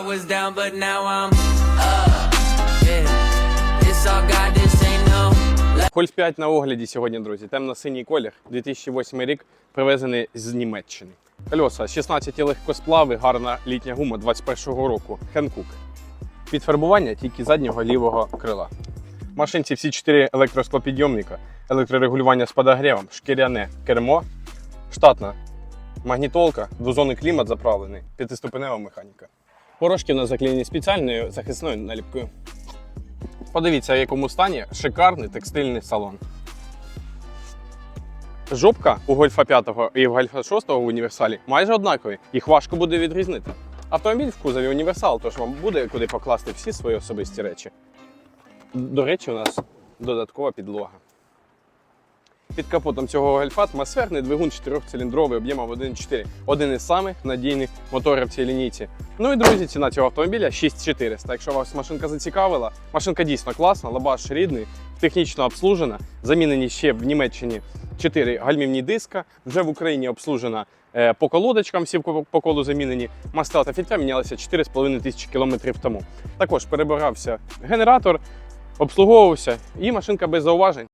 I was down, but now I'm up. Yeah, it's all God, this ain't no. Гольф 5 на огляді сьогодні, друзі. Темно-синій колір, 2008 рік, привезений з Німеччини. Кольоса 16 легкосплави, гарна літня гума 21-го року. Хенкук. Підфарбування тільки заднього лівого крила. В машинці всі 4 електросклопідйомника, електрорегулювання з подогрівом, шкіряне кермо, штатна магнітолка, двозонний клімат заправлений, п'ятиступенева механіка. Порошки у нас заклеєні спеціальною захисною наліпкою. Подивіться, в якому стані шикарний текстильний салон. Жопка у Гольфа 5 і в Гольфа 6 в універсалі майже однакові, їх важко буде відрізнити. Автомобіль в кузові універсал, тож вам буде куди покласти всі свої особисті речі. До речі, у нас додаткова підлога. Під капотом цього гольфа атмосферний двигун 4-циліндровий об'ємом 1.4. Один із самих надійних моторів цій лінійці. Ну і друзі, ціна цього автомобіля 6400. Якщо вас машинка зацікавила, машинка дійсно класна, лабаш рідний, технічно обслужена. Замінені ще в Німеччині 4 гальмівні диска. Вже в Україні обслужена е, по колодочкам, всі по колу замінені. Масла та фільтра мінялися 4,5 тисячі кілометрів тому. Також перебирався генератор, обслуговувався і машинка без зауважень.